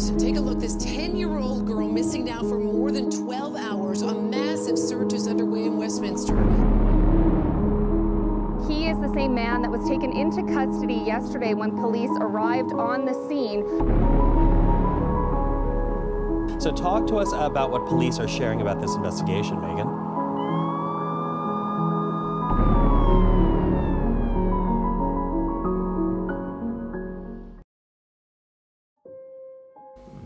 news. Take a look. This 10 year old girl missing now for more than 12 hours. A massive search is underway in Westminster. He is the same man that was taken into custody yesterday when police arrived on the scene. So, talk to us about what police are sharing about this investigation, Megan.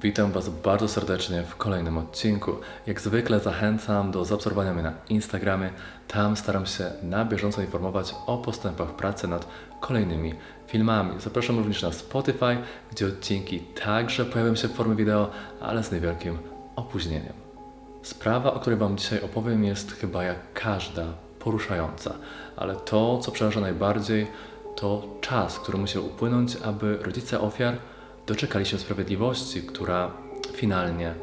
Witam Was bardzo serdecznie w kolejnym odcinku. Jak zwykle zachęcam do zaobserwowania mnie na Instagramie. Tam staram się na bieżąco informować o postępach pracy nad kolejnymi filmami. Zapraszam również na Spotify, gdzie odcinki także pojawią się w formie wideo, ale z niewielkim opóźnieniem. Sprawa, o której Wam dzisiaj opowiem, jest chyba jak każda poruszająca, ale to, co przeraża najbardziej, to czas, który musiał upłynąć, aby rodzice ofiar doczekali się sprawiedliwości, która finalnie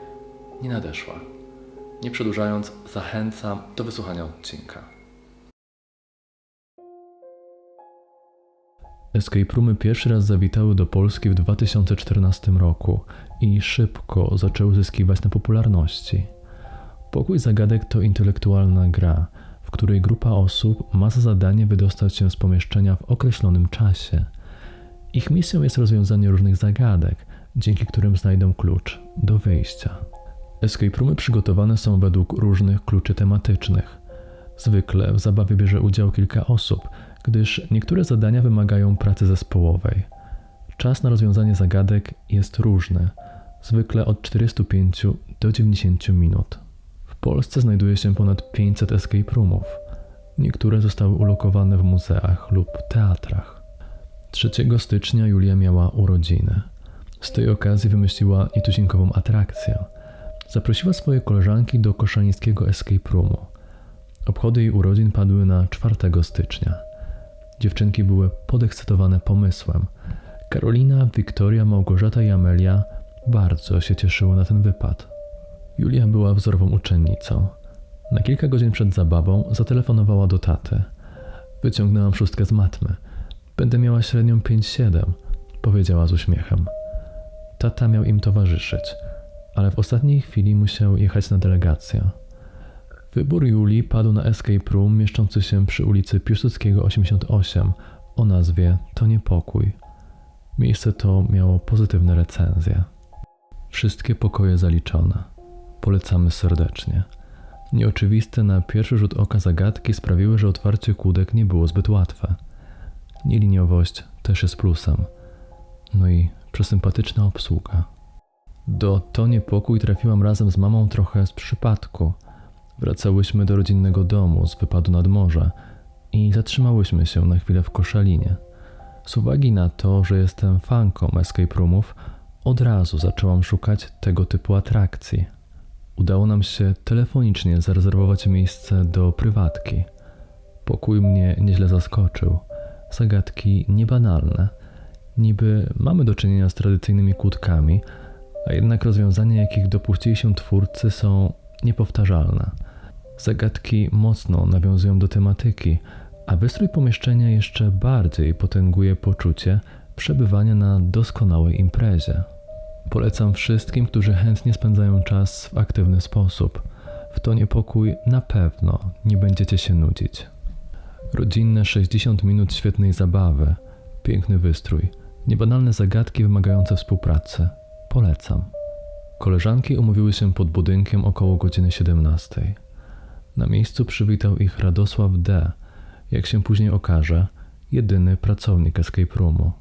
nie nadeszła. Nie przedłużając, zachęcam do wysłuchania odcinka. Escape Roomy pierwszy raz zawitały do Polski w 2014 roku i szybko zaczęły zyskiwać na popularności. Pokój zagadek to intelektualna gra, w której grupa osób ma za zadanie wydostać się z pomieszczenia w określonym czasie. Ich misją jest rozwiązanie różnych zagadek, dzięki którym znajdą klucz do wyjścia. Escape roomy przygotowane są według różnych kluczy tematycznych. Zwykle w zabawie bierze udział kilka osób, gdyż niektóre zadania wymagają pracy zespołowej. Czas na rozwiązanie zagadek jest różny, zwykle od 45 do 90 minut. W Polsce znajduje się ponad 500 escape roomów. Niektóre zostały ulokowane w muzeach lub teatrach. 3 stycznia Julia miała urodziny. Z tej okazji wymyśliła nietuzinkową atrakcję. Zaprosiła swoje koleżanki do koszalińskiego escape roomu. Obchody jej urodzin padły na 4 stycznia. Dziewczynki były podekscytowane pomysłem. Karolina, Wiktoria, Małgorzata i Amelia bardzo się cieszyły na ten wypad. Julia była wzorową uczennicą. Na kilka godzin przed zabawą zatelefonowała do taty. Wyciągnęłam szóstkę z matmy. Będę miała średnią 5-7, powiedziała z uśmiechem. Tata miał im towarzyszyć, ale w ostatniej chwili musiał jechać na delegację. Wybór Julii padł na escape room mieszczący się przy ulicy Piłsudskiego 88 o nazwie To Niepokój. Miejsce to miało pozytywne recenzje. Wszystkie pokoje zaliczone. Polecamy serdecznie. Nieoczywiste na pierwszy rzut oka zagadki sprawiły, że otwarcie kłódek nie było zbyt łatwe. Nieliniowość też jest plusem. No i przesympatyczna obsługa. Do To Niepokój trafiłam razem z mamą trochę z przypadku. Wracałyśmy do rodzinnego domu z wypadu nad morze i zatrzymałyśmy się na chwilę w Koszalinie. Z uwagi na to, że jestem fanką escape roomów, od razu zaczęłam szukać tego typu atrakcji. Udało nam się telefonicznie zarezerwować miejsce do prywatki. Pokój mnie nieźle zaskoczył. Zagadki niebanalne. Niby mamy do czynienia z tradycyjnymi kłódkami, a jednak rozwiązania, jakich dopuścili się twórcy, są niepowtarzalne. Zagadki mocno nawiązują do tematyki, a wystrój pomieszczenia jeszcze bardziej potęguje poczucie przebywania na doskonałej imprezie. Polecam wszystkim, którzy chętnie spędzają czas w aktywny sposób. W to niepokój na pewno nie będziecie się nudzić. Rodzinne 60 minut świetnej zabawy, piękny wystrój, niebanalne zagadki wymagające współpracy. Polecam. Koleżanki umówiły się pod budynkiem około godziny 17. Na miejscu przywitał ich Radosław D., jak się później okaże, jedyny pracownik escape roomu.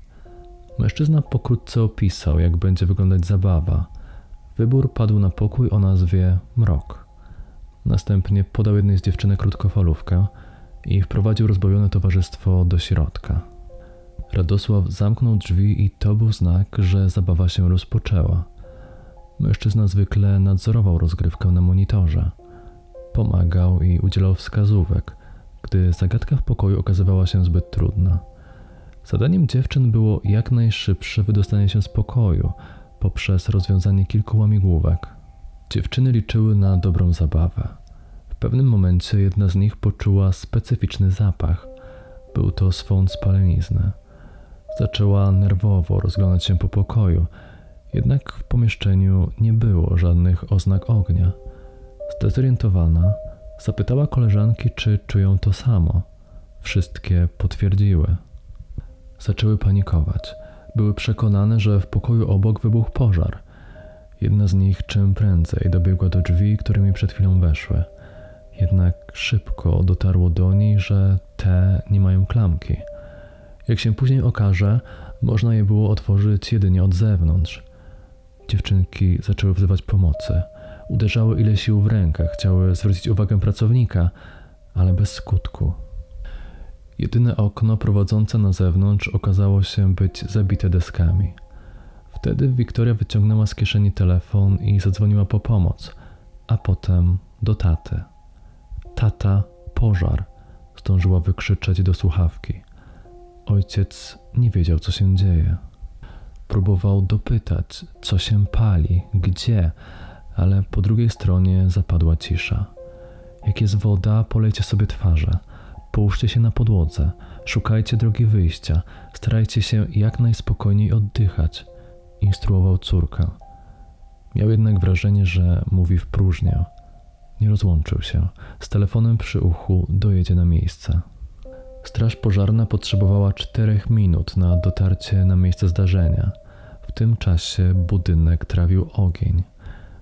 Mężczyzna pokrótce opisał, jak będzie wyglądać zabawa. Wybór padł na pokój o nazwie Mrok. Następnie podał jednej z dziewczynek krótkofalówkę i wprowadził rozbawione towarzystwo do środka. Radosław zamknął drzwi i to był znak, że zabawa się rozpoczęła. Mężczyzna zwykle nadzorował rozgrywkę na monitorze. Pomagał i udzielał wskazówek, gdy zagadka w pokoju okazywała się zbyt trudna. Zadaniem dziewczyn było jak najszybsze wydostanie się z pokoju poprzez rozwiązanie kilku łamigłówek. Dziewczyny liczyły na dobrą zabawę. Pewnym momencie jedna z nich poczuła specyficzny zapach. Był to swąd spalenizny. Zaczęła nerwowo rozglądać się po pokoju Jednak w pomieszczeniu nie było żadnych oznak ognia. Zdezorientowana, zapytała koleżanki, czy czują to samo. Wszystkie potwierdziły. Zaczęły panikować. Były przekonane, że w pokoju obok wybuchł pożar. Jedna z nich czym prędzej dobiegła do drzwi, którymi przed chwilą weszły. Jednak szybko dotarło do niej, że te nie mają klamki. Jak się później okaże, można je było otworzyć jedynie od zewnątrz. Dziewczynki zaczęły wzywać pomocy. Uderzały ile sił w rękach, chciały zwrócić uwagę pracownika, ale bez skutku. Jedyne okno prowadzące na zewnątrz okazało się być zabite deskami. Wtedy Wiktoria wyciągnęła z kieszeni telefon i zadzwoniła po pomoc, a potem do taty. Tata, pożar, zdążyła wykrzyczeć do słuchawki. Ojciec nie wiedział, co się dzieje. Próbował dopytać, co się pali, gdzie, ale po drugiej stronie zapadła cisza. Jak jest woda, polejcie sobie twarze. Połóżcie się na podłodze, szukajcie drogi wyjścia, starajcie się jak najspokojniej oddychać, instruował córkę. Miał jednak wrażenie, że mówi w próżnię. Nie rozłączył się. Z telefonem przy uchu dojedzie na miejsce. Straż pożarna potrzebowała czterech minut na dotarcie na miejsce zdarzenia. W tym czasie budynek trawił ogień.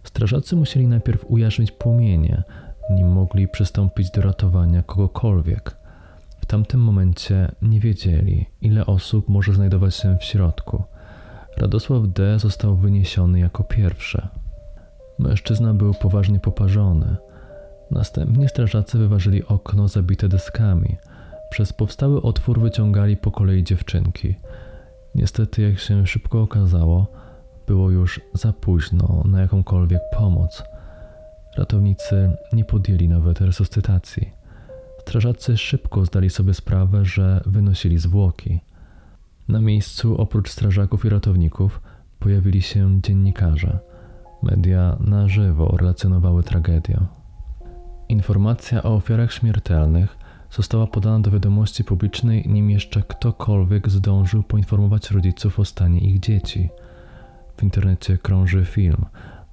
Strażacy musieli najpierw ujarzmić płomienie, nim mogli przystąpić do ratowania kogokolwiek. W tamtym momencie nie wiedzieli, ile osób może znajdować się w środku. Radosław D. został wyniesiony jako pierwszy. Mężczyzna był poważnie poparzony. Następnie strażacy wyważyli okno zabite deskami. Przez powstały otwór wyciągali po kolei dziewczynki. Niestety, jak się szybko okazało, było już za późno na jakąkolwiek pomoc. Ratownicy nie podjęli nawet resuscytacji. Strażacy szybko zdali sobie sprawę, że wynosili zwłoki. Na miejscu oprócz strażaków i ratowników pojawili się dziennikarze. Media na żywo relacjonowały tragedię. Informacja o ofiarach śmiertelnych została podana do wiadomości publicznej, nim jeszcze ktokolwiek zdążył poinformować rodziców o stanie ich dzieci. W internecie krąży film,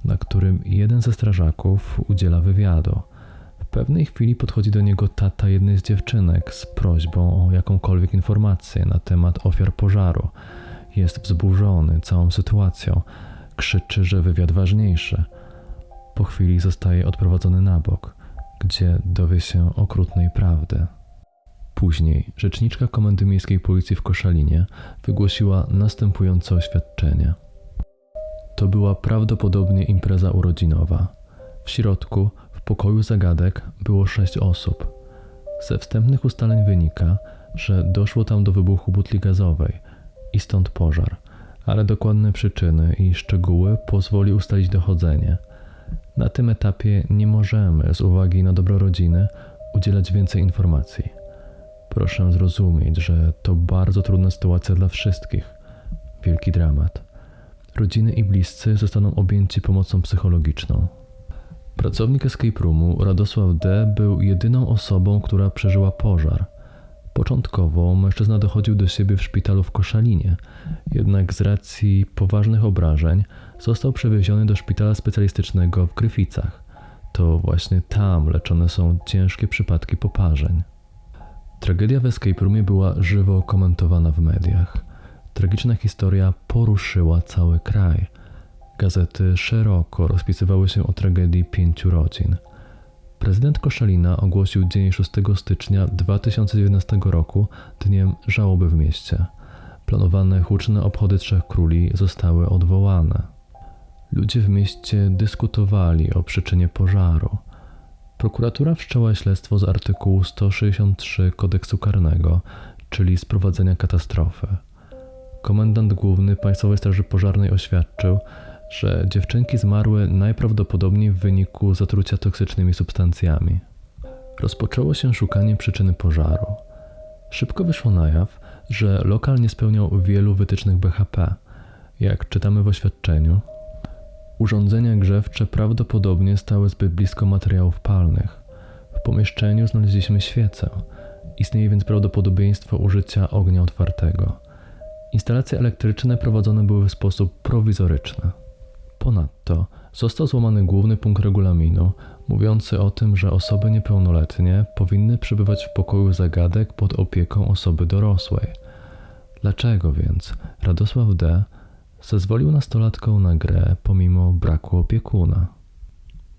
na którym jeden ze strażaków udziela wywiadu. W pewnej chwili podchodzi do niego tata jednej z dziewczynek z prośbą o jakąkolwiek informację na temat ofiar pożaru. Jest wzburzony całą sytuacją. Krzyczy, że wywiad ważniejszy. Po chwili zostaje odprowadzony na bok, gdzie dowie się okrutnej prawdy. Później rzeczniczka Komendy Miejskiej Policji w Koszalinie wygłosiła następujące oświadczenie. To była prawdopodobnie impreza urodzinowa. W środku, w pokoju zagadek, było sześć osób. Ze wstępnych ustaleń wynika, że doszło tam do wybuchu butli gazowej i stąd pożar, ale dokładne przyczyny i szczegóły pozwoli ustalić dochodzenie. Na tym etapie nie możemy, z uwagi na dobro rodziny, udzielać więcej informacji. Proszę zrozumieć, że to bardzo trudna sytuacja dla wszystkich. Wielki dramat. Rodziny i bliscy zostaną objęci pomocą psychologiczną. Pracownik escape roomu Radosław D. był jedyną osobą, która przeżyła pożar. Początkowo mężczyzna dochodził do siebie w szpitalu w Koszalinie, jednak z racji poważnych obrażeń został przewieziony do szpitala specjalistycznego w Gryficach. To właśnie tam leczone są ciężkie przypadki poparzeń. Tragedia w escape roomie była żywo komentowana w mediach. Tragiczna historia poruszyła cały kraj. Gazety szeroko rozpisywały się o tragedii pięciu rodzin. Prezydent Koszalina ogłosił dzień 6 stycznia 2019 roku dniem żałoby w mieście. Planowane huczne obchody Trzech Króli zostały odwołane. Ludzie w mieście dyskutowali o przyczynie pożaru. Prokuratura wszczęła śledztwo z artykułu 163 kodeksu karnego, czyli sprowadzenia katastrofy. Komendant główny Państwowej Straży Pożarnej oświadczył, że dziewczynki zmarły najprawdopodobniej w wyniku zatrucia toksycznymi substancjami. Rozpoczęło się szukanie przyczyny pożaru. Szybko wyszło na jaw, że lokal nie spełniał wielu wytycznych BHP. Jak czytamy w oświadczeniu, urządzenia grzewcze prawdopodobnie stały zbyt blisko materiałów palnych. W pomieszczeniu znaleźliśmy świecę. Istnieje więc prawdopodobieństwo użycia ognia otwartego. Instalacje elektryczne prowadzone były w sposób prowizoryczny. Ponadto został złamany główny punkt regulaminu, mówiący o tym, że osoby niepełnoletnie powinny przebywać w pokoju zagadek pod opieką osoby dorosłej. Dlaczego więc Radosław D. zezwolił nastolatkom na grę pomimo braku opiekuna?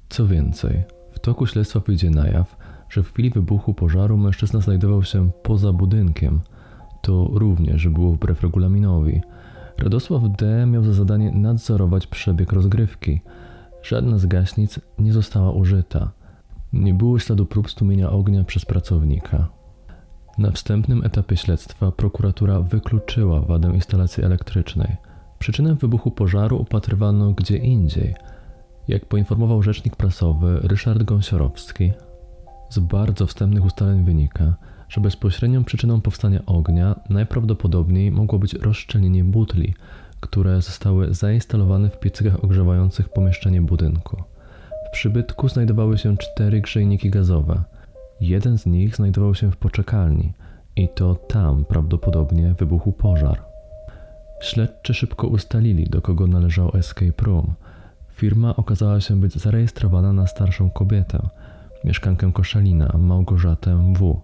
Co więcej, w toku śledztwa wyjdzie na jaw, że w chwili wybuchu pożaru mężczyzna znajdował się poza budynkiem. To również było wbrew regulaminowi. Radosław D. miał za zadanie nadzorować przebieg rozgrywki. Żadna z gaśnic nie została użyta. Nie było śladu prób stłumienia ognia przez pracownika. Na wstępnym etapie śledztwa prokuratura wykluczyła wadę instalacji elektrycznej. Przyczynę wybuchu pożaru upatrywano gdzie indziej. Jak poinformował rzecznik prasowy Ryszard Gąsiorowski, z bardzo wstępnych ustaleń wynika, że bezpośrednią przyczyną powstania ognia najprawdopodobniej mogło być rozszczelnienie butli, które zostały zainstalowane w piecykach ogrzewających pomieszczenie budynku. W przybytku znajdowały się cztery grzejniki gazowe. Jeden z nich znajdował się w poczekalni i to tam prawdopodobnie wybuchł pożar. Śledczy szybko ustalili, do kogo należał Escape Room. Firma okazała się być zarejestrowana na starszą kobietę, mieszkankę Koszalina, Małgorzatę W.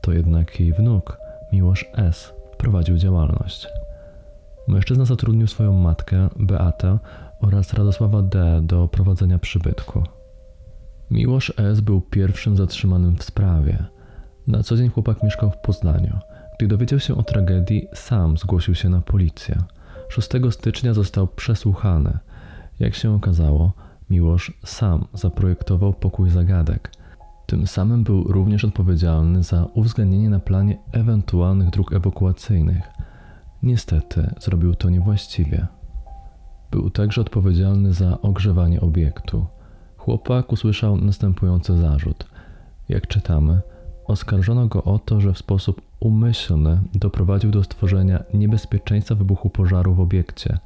To jednak jej wnuk, Miłosz S., prowadził działalność. Mężczyzna zatrudnił swoją matkę, Beatę, oraz Radosława D. do prowadzenia przybytku. Miłosz S. był pierwszym zatrzymanym w sprawie. Na co dzień chłopak mieszkał w Poznaniu. Gdy dowiedział się o tragedii, sam zgłosił się na policję. 6 stycznia został przesłuchany. Jak się okazało, Miłosz sam zaprojektował pokój zagadek. Tym samym był również odpowiedzialny za uwzględnienie na planie ewentualnych dróg ewakuacyjnych. Niestety zrobił to niewłaściwie. Był także odpowiedzialny za ogrzewanie obiektu. Chłopak usłyszał następujący zarzut. Jak czytamy, oskarżono go o to, że w sposób umyślny doprowadził do stworzenia niebezpieczeństwa wybuchu pożaru w obiekcie,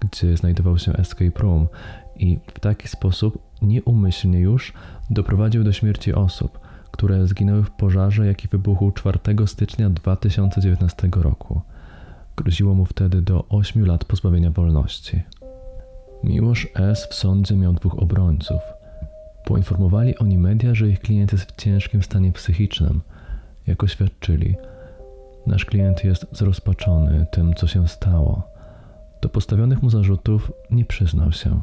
gdzie znajdował się escape room i w taki sposób nieumyślnie już doprowadził do śmierci osób, które zginęły w pożarze, jaki wybuchł 4 stycznia 2019 roku. Groziło mu wtedy do 8 lat pozbawienia wolności. Miłosz S. w sądzie miał dwóch obrońców. Poinformowali oni media, że ich klient jest w ciężkim stanie psychicznym. Jak oświadczyli, nasz klient jest zrozpaczony tym, co się stało. Do postawionych mu zarzutów nie przyznał się.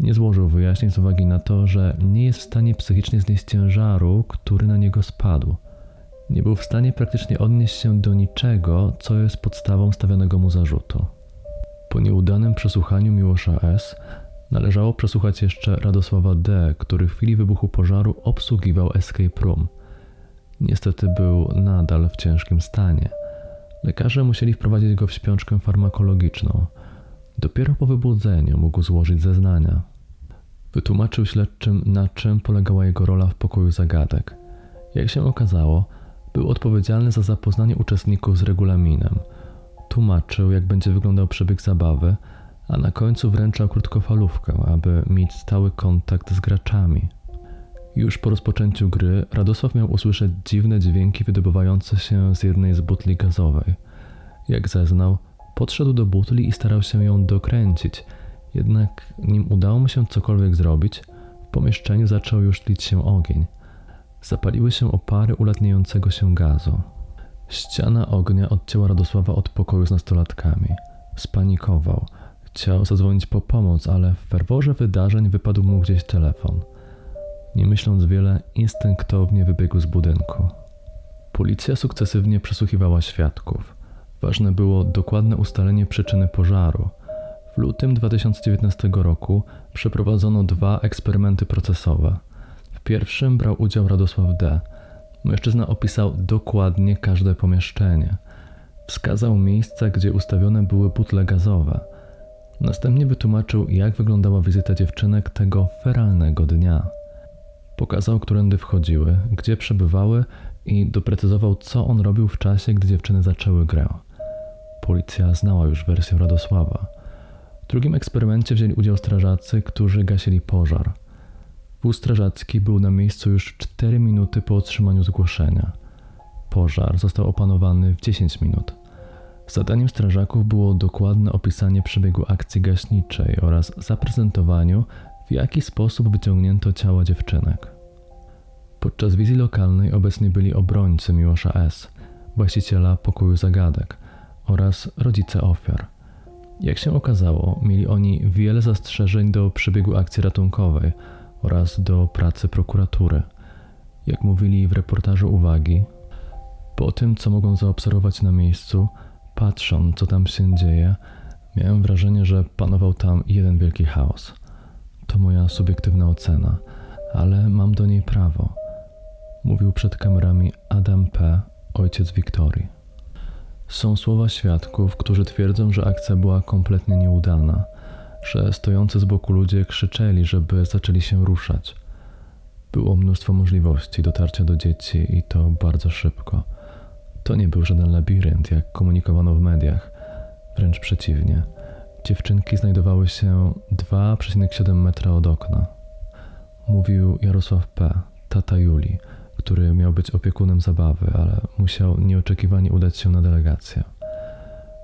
Nie złożył wyjaśnień z uwagi na to, że nie jest w stanie psychicznie znieść ciężaru, który na niego spadł. Nie był w stanie praktycznie odnieść się do niczego, co jest podstawą stawianego mu zarzutu. Po nieudanym przesłuchaniu Miłosza S. należało przesłuchać jeszcze Radosława D., który w chwili wybuchu pożaru obsługiwał escape room. Niestety był nadal w ciężkim stanie. Lekarze musieli wprowadzić go w śpiączkę farmakologiczną. Dopiero po wybudzeniu mógł złożyć zeznania. Wytłumaczył śledczym, na czym polegała jego rola w pokoju zagadek. Jak się okazało, był odpowiedzialny za zapoznanie uczestników z regulaminem. Tłumaczył, jak będzie wyglądał przebieg zabawy, a na końcu wręczał krótkofalówkę, aby mieć stały kontakt z graczami. Już po rozpoczęciu gry Radosław miał usłyszeć dziwne dźwięki wydobywające się z jednej z butli gazowej. Jak zeznał, podszedł do butli i starał się ją dokręcić, jednak nim udało mu się cokolwiek zrobić, w pomieszczeniu zaczął już tlić się ogień. Zapaliły się opary ulatniającego się gazu. Ściana ognia odcięła Radosława od pokoju z nastolatkami. Spanikował. Chciał zadzwonić po pomoc, ale w ferworze wydarzeń wypadł mu gdzieś telefon. Nie myśląc wiele, instynktownie wybiegł z budynku. Policja sukcesywnie przesłuchiwała świadków. Ważne było dokładne ustalenie przyczyny pożaru. W lutym 2019 roku przeprowadzono dwa eksperymenty procesowe. W pierwszym brał udział Radosław D. Mężczyzna opisał dokładnie każde pomieszczenie. Wskazał miejsca, gdzie ustawione były butle gazowe. Następnie wytłumaczył, jak wyglądała wizyta dziewczynek tego feralnego dnia. Pokazał, którędy wchodziły, gdzie przebywały i doprecyzował, co on robił w czasie, gdy dziewczyny zaczęły grę. Policja znała już wersję Radosława. W drugim eksperymencie wzięli udział strażacy, którzy gasili pożar. Wóz strażacki był na miejscu już 4 minuty po otrzymaniu zgłoszenia. Pożar został opanowany w 10 minut. Zadaniem strażaków było dokładne opisanie przebiegu akcji gaśniczej oraz zaprezentowaniu, w jaki sposób wyciągnięto ciała dziewczynek. Podczas wizji lokalnej obecni byli obrońcy Miłosza S., właściciela pokoju zagadek oraz rodzice ofiar. Jak się okazało, mieli oni wiele zastrzeżeń do przebiegu akcji ratunkowej oraz do pracy prokuratury. Jak mówili w reportażu uwagi, po tym, co mogą zaobserwować na miejscu, patrząc, co tam się dzieje, miałem wrażenie, że panował tam jeden wielki chaos. To moja subiektywna ocena, ale mam do niej prawo. Mówił przed kamerami Adam P., ojciec Wiktorii. Są słowa świadków, którzy twierdzą, że akcja była kompletnie nieudana, że stojący z boku ludzie krzyczeli, żeby zaczęli się ruszać. Było mnóstwo możliwości dotarcia do dzieci i to bardzo szybko. To nie był żaden labirynt, jak komunikowano w mediach. Wręcz przeciwnie. Dziewczynki znajdowały się 2,7 metra od okna. Mówił Jarosław P., tata Julii, który miał być opiekunem zabawy, ale musiał nieoczekiwanie udać się na delegację.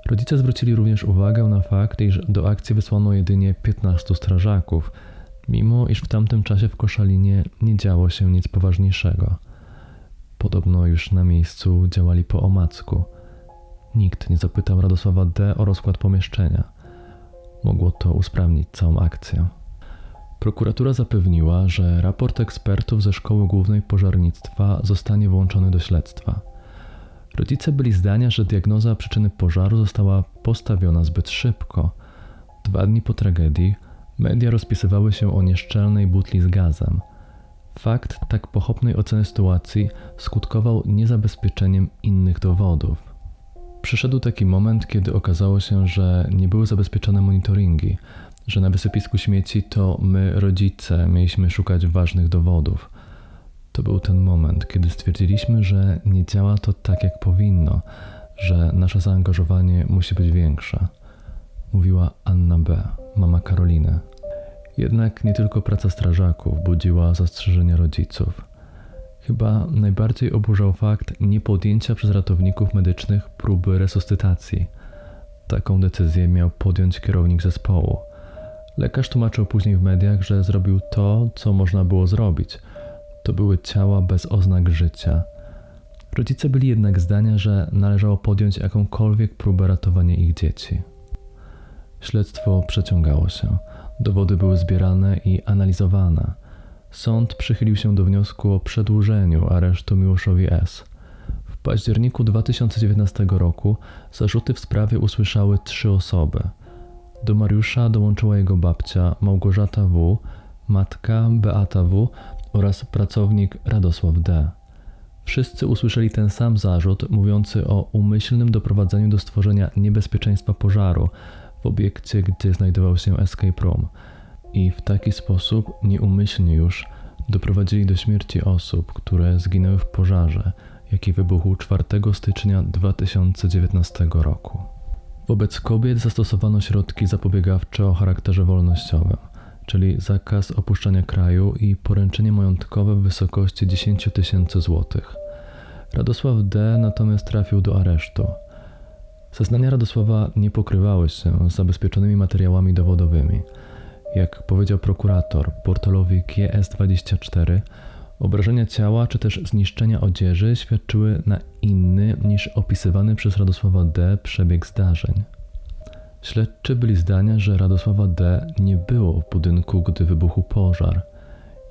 Rodzice zwrócili również uwagę na fakt, iż do akcji wysłano jedynie 15 strażaków, mimo iż w tamtym czasie w Koszalinie nie działo się nic poważniejszego. Podobno już na miejscu działali po omacku. Nikt nie zapytał Radosława D. o rozkład pomieszczenia. Mogło to usprawnić całą akcję. Prokuratura zapewniła, że raport ekspertów ze Szkoły Głównej Pożarnictwa zostanie włączony do śledztwa. Rodzice byli zdania, że diagnoza przyczyny pożaru została postawiona zbyt szybko. Dwa dni po tragedii media rozpisywały się o nieszczelnej butli z gazem. Fakt tak pochopnej oceny sytuacji skutkował niezabezpieczeniem innych dowodów. Przyszedł taki moment, kiedy okazało się, że nie były zabezpieczone monitoringi, że na wysypisku śmieci to my, rodzice, mieliśmy szukać ważnych dowodów. To był ten moment, kiedy stwierdziliśmy, że nie działa to tak, jak powinno, że nasze zaangażowanie musi być większe. Mówiła Anna B., mama Karoliny. Jednak nie tylko praca strażaków budziła zastrzeżenia rodziców. Chyba najbardziej oburzał fakt niepodjęcia przez ratowników medycznych próby resuscytacji. Taką decyzję miał podjąć kierownik zespołu. Lekarz tłumaczył później w mediach, że zrobił to, co można było zrobić. To były ciała bez oznak życia. Rodzice byli jednak zdania, że należało podjąć jakąkolwiek próbę ratowania ich dzieci. Śledztwo przeciągało się. Dowody były zbierane i analizowane. Sąd przychylił się do wniosku o przedłużeniu aresztu Miłoszowi S. W październiku 2019 roku zarzuty w sprawie usłyszały trzy osoby. Do Mariusza dołączyła jego babcia Małgorzata W., matka Beata W. oraz pracownik Radosław D. Wszyscy usłyszeli ten sam zarzut mówiący o umyślnym doprowadzeniu do stworzenia niebezpieczeństwa pożaru w obiekcie, gdzie znajdował się escape room i w taki sposób nieumyślnie już doprowadzili do śmierci osób, które zginęły w pożarze, jaki wybuchł 4 stycznia 2019 roku. Wobec kobiet zastosowano środki zapobiegawcze o charakterze wolnościowym, czyli zakaz opuszczania kraju i poręczenie majątkowe w wysokości 10 tysięcy złotych. Radosław D. natomiast trafił do aresztu. Zeznania Radosława nie pokrywały się z zabezpieczonymi materiałami dowodowymi. Jak powiedział prokurator portalowi GS24, obrażenia ciała czy też zniszczenia odzieży świadczyły na inny niż opisywany przez Radosława D. przebieg zdarzeń. Śledczy byli zdania, że Radosława D. nie było w budynku, gdy wybuchł pożar.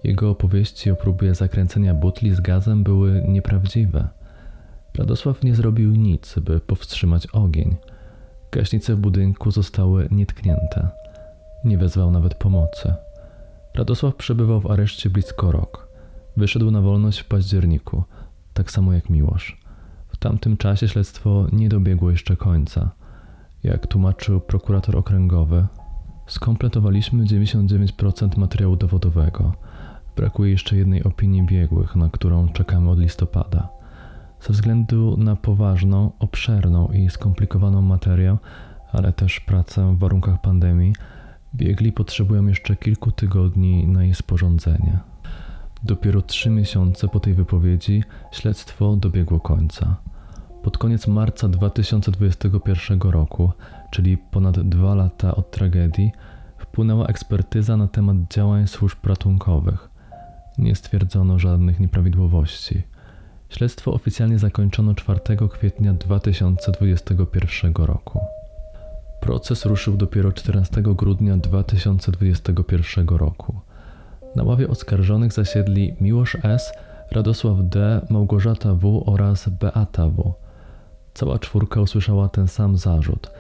Jego opowieści o próbie zakręcenia butli z gazem były nieprawdziwe. Radosław nie zrobił nic, by powstrzymać ogień. Gaśnice w budynku zostały nietknięte. Nie wezwał nawet pomocy. Radosław przebywał w areszcie blisko rok. Wyszedł na wolność w październiku, tak samo jak Miłosz. W tamtym czasie śledztwo nie dobiegło jeszcze końca. Jak tłumaczył prokurator okręgowy, skompletowaliśmy 99% materiału dowodowego. Brakuje jeszcze jednej opinii biegłych, na którą czekamy od listopada. Ze względu na poważną, obszerną i skomplikowaną materię, ale też pracę w warunkach pandemii, biegli potrzebują jeszcze kilku tygodni na jej sporządzenie. Dopiero trzy miesiące po tej wypowiedzi śledztwo dobiegło końca. Pod koniec marca 2021 roku, czyli ponad dwa lata od tragedii, wpłynęła ekspertyza na temat działań służb ratunkowych. Nie stwierdzono żadnych nieprawidłowości. Śledztwo oficjalnie zakończono 4 kwietnia 2021 roku. Proces ruszył dopiero 14 grudnia 2021 roku. Na ławie oskarżonych zasiedli Miłosz S., Radosław D., Małgorzata W. oraz Beata W. Cała czwórka usłyszała ten sam zarzut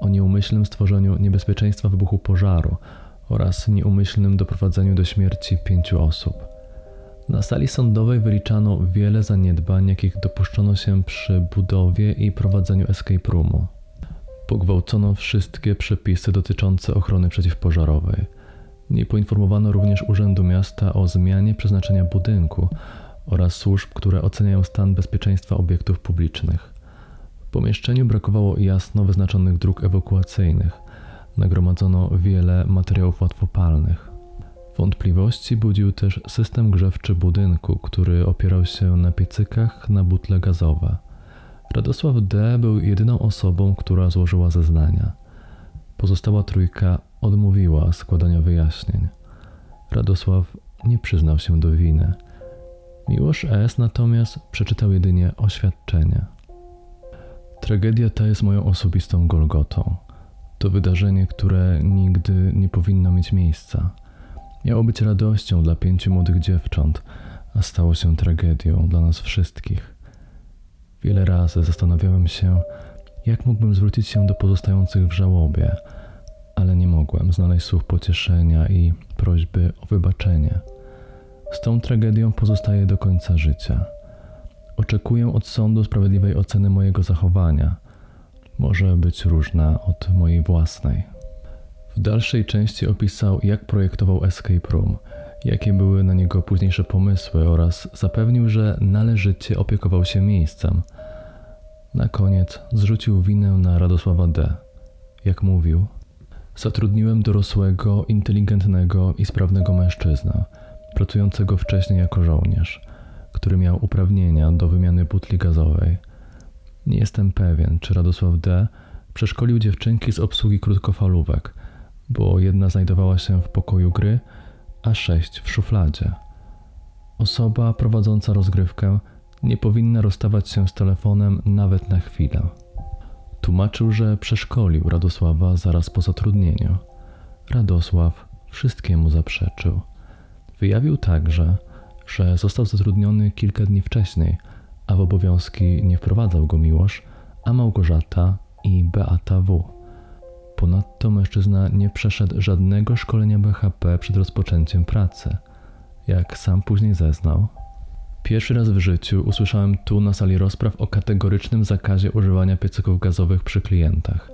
o nieumyślnym stworzeniu niebezpieczeństwa wybuchu pożaru oraz nieumyślnym doprowadzeniu do śmierci pięciu osób. Na sali sądowej wyliczano wiele zaniedbań, jakich dopuszczono się przy budowie i prowadzeniu escape roomu. Pogwałcono wszystkie przepisy dotyczące ochrony przeciwpożarowej. Nie poinformowano również Urzędu Miasta o zmianie przeznaczenia budynku oraz służb, które oceniają stan bezpieczeństwa obiektów publicznych. W pomieszczeniu brakowało jasno wyznaczonych dróg ewakuacyjnych. Nagromadzono wiele materiałów łatwopalnych. Wątpliwości budził też system grzewczy budynku, który opierał się na piecykach na butle gazowe. Radosław D. był jedyną osobą, która złożyła zeznania. Pozostała trójka odmówiła składania wyjaśnień. Radosław nie przyznał się do winy. Miłosz S. natomiast przeczytał jedynie oświadczenie. Tragedia ta jest moją osobistą Golgotą. To wydarzenie, które nigdy nie powinno mieć miejsca. Miało być radością dla pięciu młodych dziewcząt, a stało się tragedią dla nas wszystkich. Wiele razy zastanawiałem się, jak mógłbym zwrócić się do pozostających w żałobie, ale nie mogłem znaleźć słów pocieszenia i prośby o wybaczenie. Z tą tragedią pozostaję do końca życia. Oczekuję od sądu sprawiedliwej oceny mojego zachowania. Może być różna od mojej własnej. W dalszej części opisał, jak projektował Escape Room, jakie były na niego późniejsze pomysły oraz zapewnił, że należycie opiekował się miejscem. Na koniec zrzucił winę na Radosława D. Jak mówił, zatrudniłem dorosłego, inteligentnego i sprawnego mężczyznę, pracującego wcześniej jako żołnierz, który miał uprawnienia do wymiany butli gazowej. Nie jestem pewien, czy Radosław D. przeszkolił dziewczynki z obsługi krótkofalówek, bo jedna znajdowała się w pokoju gry, a sześć w szufladzie. Osoba prowadząca rozgrywkę nie powinna rozstawać się z telefonem nawet na chwilę. Tłumaczył, że przeszkolił Radosława zaraz po zatrudnieniu. Radosław wszystkiemu zaprzeczył. Wyjawił także, że został zatrudniony kilka dni wcześniej, a w obowiązki nie wprowadzał go Miłosz, a Małgorzata i Beata W. Ponadto mężczyzna nie przeszedł żadnego szkolenia BHP przed rozpoczęciem pracy. Jak sam później zeznał, pierwszy raz w życiu usłyszałem tu na sali rozpraw o kategorycznym zakazie używania piecyków gazowych przy klientach.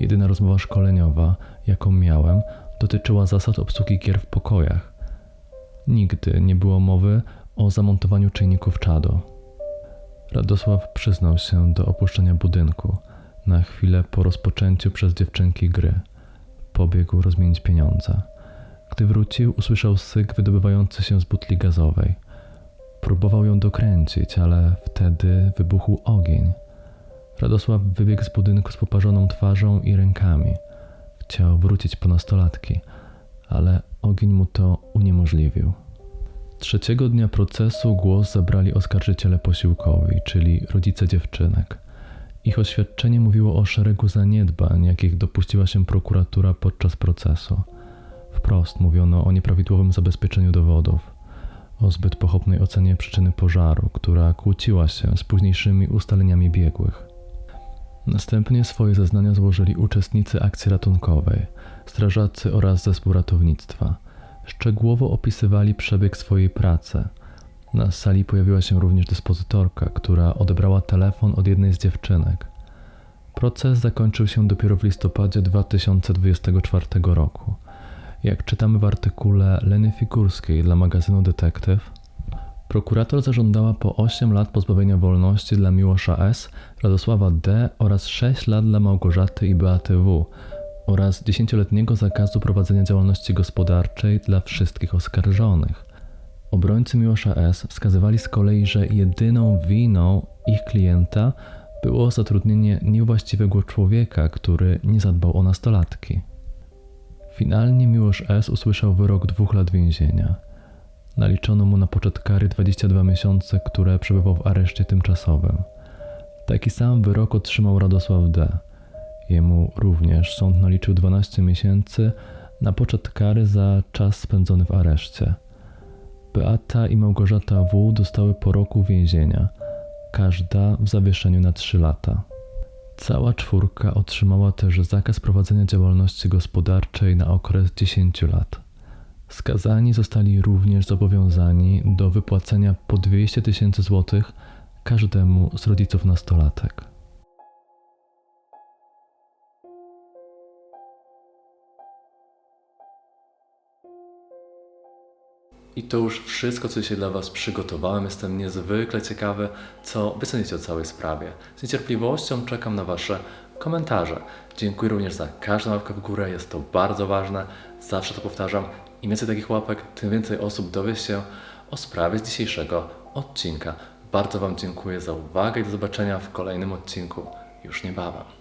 Jedyna rozmowa szkoleniowa, jaką miałem, dotyczyła zasad obsługi gier w pokojach. Nigdy nie było mowy o zamontowaniu czynników czado. Radosław przyznał się do opuszczenia budynku na chwilę po rozpoczęciu przez dziewczynki gry. Pobiegł rozmienić pieniądze. Gdy wrócił, usłyszał syk wydobywający się z butli gazowej. Próbował ją dokręcić, ale wtedy wybuchł ogień. Radosław wybiegł z budynku z poparzoną twarzą i rękami. Chciał wrócić po nastolatki, ale ogień mu to uniemożliwił. Trzeciego dnia procesu głos zabrali oskarżyciele posiłkowi, czyli rodzice dziewczynek. Ich oświadczenie mówiło o szeregu zaniedbań, jakich dopuściła się prokuratura podczas procesu. Wprost mówiono o nieprawidłowym zabezpieczeniu dowodów, o zbyt pochopnej ocenie przyczyny pożaru, która kłóciła się z późniejszymi ustaleniami biegłych. Następnie swoje zeznania złożyli uczestnicy akcji ratunkowej, strażacy oraz zespół ratownictwa. Szczegółowo opisywali przebieg swojej pracy. Na sali pojawiła się również dyspozytorka, która odebrała telefon od jednej z dziewczynek. Proces zakończył się dopiero w listopadzie 2024 roku. Jak czytamy w artykule Leny Figurskiej dla magazynu Detektyw, prokurator zażądała po 8 lat pozbawienia wolności dla Miłosza S., Radosława D. oraz 6 lat dla Małgorzaty i Beaty W. oraz 10-letniego zakazu prowadzenia działalności gospodarczej dla wszystkich oskarżonych. Obrońcy Miłosza S. wskazywali z kolei, że jedyną winą ich klienta było zatrudnienie niewłaściwego człowieka, który nie zadbał o nastolatki. Finalnie Miłosz S. usłyszał wyrok dwóch lat więzienia. Naliczono mu na poczet kary 22 miesiące, które przebywał w areszcie tymczasowym. Taki sam wyrok otrzymał Radosław D. Jemu również sąd naliczył 12 miesięcy na poczet kary za czas spędzony w areszcie. Beata i Małgorzata W. dostały po roku więzienia, każda w zawieszeniu na 3 lata. Cała czwórka otrzymała też zakaz prowadzenia działalności gospodarczej na okres 10 lat. Skazani zostali również zobowiązani do wypłacenia po 200 tysięcy złotych każdemu z rodziców nastolatek. I to już wszystko, co dzisiaj dla Was przygotowałem. Jestem niezwykle ciekawy, co Wy sądzicie o całej sprawie. Z niecierpliwością czekam na Wasze komentarze. Dziękuję również za każdą łapkę w górę, jest to bardzo ważne. Zawsze to powtarzam. Im więcej takich łapek, tym więcej osób dowie się o sprawie z dzisiejszego odcinka. Bardzo Wam dziękuję za uwagę i do zobaczenia w kolejnym odcinku już niebawem.